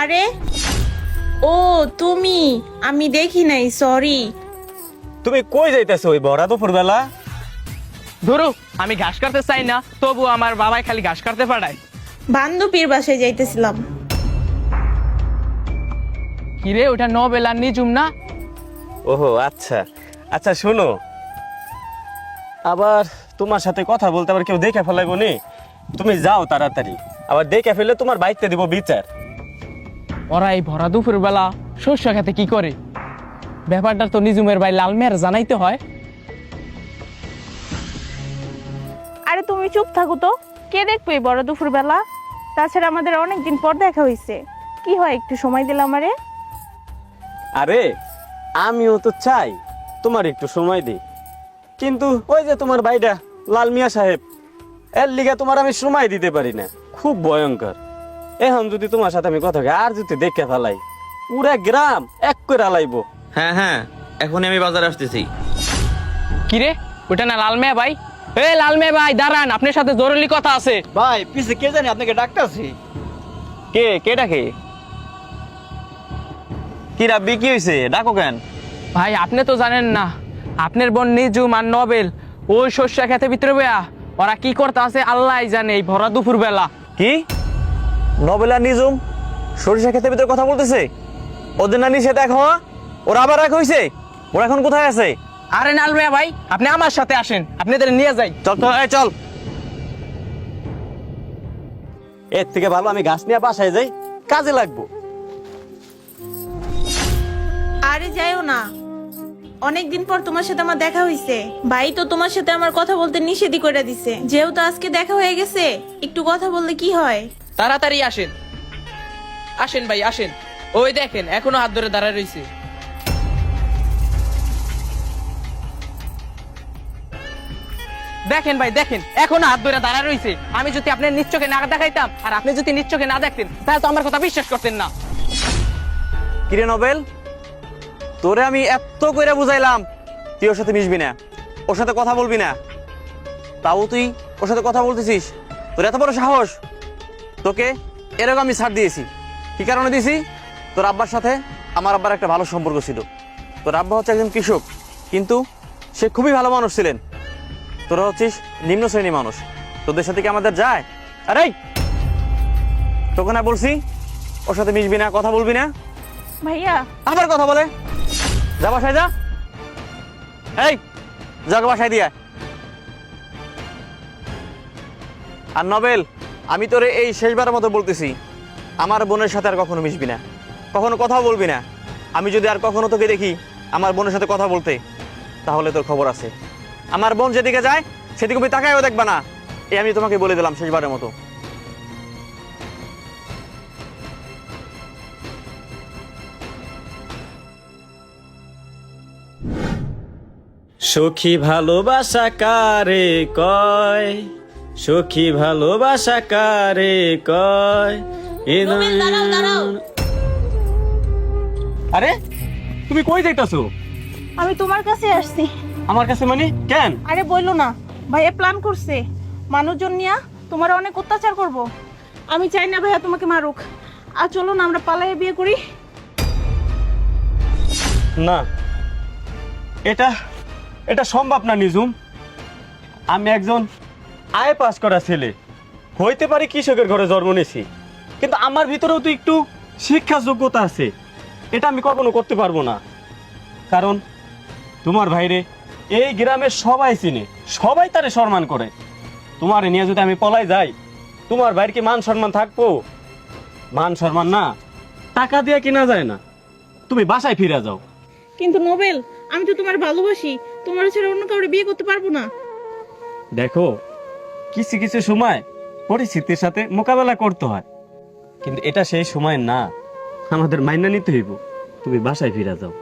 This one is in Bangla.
আরে ও তুমি আমি দেখি নাই সরি তুমি কই যাইতেছো ওই বড়া দুপুর বেলা ধরো আমি ঘাস কাটতে চাই না তবু আমার বাবাই খালি ঘাস কাটতে পাঠায়। বান্ধবীর বাসায় যাইতেছিলাম। কিরে ওটা নবেল নিজুম না? ওহো আচ্ছা। আচ্ছা শোনো। আবার তোমার সাথে কথা বলতে আবার কেউ দেখে ফেলাইব নি? তুমি যাও তাড়াতাড়ি। আবার দেখে ফেলে তোমার বাইকতে দিব বিচার। ওরা এই ভরা দুপুর বেলা শস্য খেতে কি করে? ব্যাপারটা তো নিজুমের ভাই লালমের জানাইতে হয়। আরে তুমি চুপ থাকো তো। কে দেখবে এই বড় দুপুর বেলা? তাছাড়া আমাদের অনেকদিন পর দেখা হয়েছে কি হয় একটু সময় দিলাম আরে আরে আমিও তো চাই তোমার একটু সময় দিই। কিন্তু ওই যে তোমার ভাইটা লাল মিয়া সাহেব এর লিগে তোমার আমি সময় দিতে পারি না। খুব ভয়ঙ্কর। এখন যদি তোমার সাথে আমি কথা কই, আর যদি দেখে ফেলাই পুরা গ্রাম এক করে আলাইবো হ্যাঁ হ্যাঁ এখনই আমি বাজারে আসতেছি। কিরে ওটা না লালমে ভাই? এ লালমে ভাই দাঁড়ান আপনার সাথে জরুরি কথা আছে। ভাই পিছে কে জানি আপনাকে ডাকতেছি? কে কে ডাকে? কি রাব্বি কি হয়েছে ডাকো কেন? ভাই আপনি তো জানেন না আপনার বোন নিজুম আর নবেল ওই শস্য খেতে ভিতরে বেয়া ওরা কি করতে আছে আল্লাহ জানে এই ভরা দুপুর বেলা কি? নবেলা নিজুম সরিষা ক্ষেতের ভিতরে কথা বলতেছে? ওদের না নিষেধ এক হওয়া ওরা আবার এক হয়েছে ওরা এখন কোথায় আছে? আরে নালমিয়া ভাই আপনি আমার সাথে আসেন আপনাদের নিয়ে যাই। চল চল এই চল। এর থেকে ভালো আমি ঘাস নিয়ে বাসায় যাই কাজে লাগবো। আরে যাইও না। অনেকদিন পর তোমার সাথে আমার দেখা হইছে। ভাই তো তোমার সাথে আমার কথা বলতে নিষেধই করে দিছে। যেহেতু আজকে দেখা হয়ে গেছে একটু কথা বললে কি হয়? তাড়াতাড়ি আসেন। আসেন ভাই, আসেন। ওই দেখেন, এখনও হাত ধরে দাঁড়ায় রয়েছে দেখেন ভাই, দেখেন, এখনও হাত ধরে দাঁড়ায় রয়েছে আমি যদি আপনার নিশ্চকে না দেখাইতাম, আর আপনি যদি নিশ্চকে না দেখতেন, তাহলে তো আমার কথা বিশ্বাস করতেন না। কিরে নবেল, তোরে আমি এত কইরা বুঝাইলাম, তুই ওর সাথে মিশবি না, ওর সাথে কথা বলবি না। তাও তুই ওর সাথে কথা বলতেছিস? তোর এত বড় সাহস তোকে এরকম আমি ছাড় দিয়েছি। কি কারণে দিয়েছি? তোর আব্বার সাথে আমার আব্বার একটা ভালো সম্পর্ক ছিল। তোর আব্বা হচ্ছে একজন কৃষক কিন্তু সে খুবই ভালো মানুষ ছিলেন। তোরা হচ্ছিস নিম্ন শ্রেণি মানুষ। তোদের সাথে কি আমাদের যায়? আরে তোকে না বলছি ওর সাথে মিশবি না কথা বলবি না। ভাইয়া। আবার কথা বলে। যা বাসায় যা। এই যাকে বাসায় দিয়া আর নবেল আমি তোরে এই শেষবারের মতো বলতেছি, আমার বোনের সাথে আর কখনো মিশবি না। কখনো কথা বলবি না। আমি যদি আর কখনো তোকে দেখি আমার বোনের সাথে কথা বলতে, তাহলে তোর খবর আছে। আমার বোন যেদিকে যায়, সেদিকে তুমি তাকায়ও দেখবা না। এই আমি তোমাকে বলে দিলাম শেষবারের মতো। সখী ভালোবাসা কারে কয়? সখী ভালোবাসা কারে কয়? এ। আরে তুমি কই যাইতাছো? আমি তোমার কাছে আসছি। আমার কাছে মানে? কেন? আরে বলল না ভাইয়া প্ল্যান করছে। মানুষজন নিয়া তোমার অনেক অত্যাচার করব। আমি চাই না ভাইয়া তোমাকে মারুক। আর চলো না আমরা পালাইয়ে বিয়ে করি। না এটা এটা সম্ভব না নিজুম আমি একজন আয় পাস করা ছেলে। হইতে পারে কৃষকের ঘরে জন্ম নিয়েছি কিন্তু আমার ভিতরেও তো একটু শিক্ষা যোগ্যতা আছে। এটা আমি কখনো করতে পারব না। কারণ তোমার ভাইরে এই গ্রামের সবাই চিনে সবাই তারে সম্মান করে। তোমার নিয়ে যদি আমি পলাই যাই তোমার ভাইয়ের কি মান সম্মান থাকব? মান সম্মান না টাকা দিয়ে কিনা যায় না। তুমি বাসায় ফিরে যাও। কিন্তু নোবেল আমি তো তোমার ভালোবাসি। তোমার ছেড়ে অন্য কাউরে বিয়ে করতে পারব না। দেখো কিছু কিছু সময় পরিস্থিতির সাথে মোকাবেলা করতে হয়। কিন্তু এটা সেই সময় না। আমাদের মাইনা নিতে হইব। তুমি বাসায় ফিরে যাও।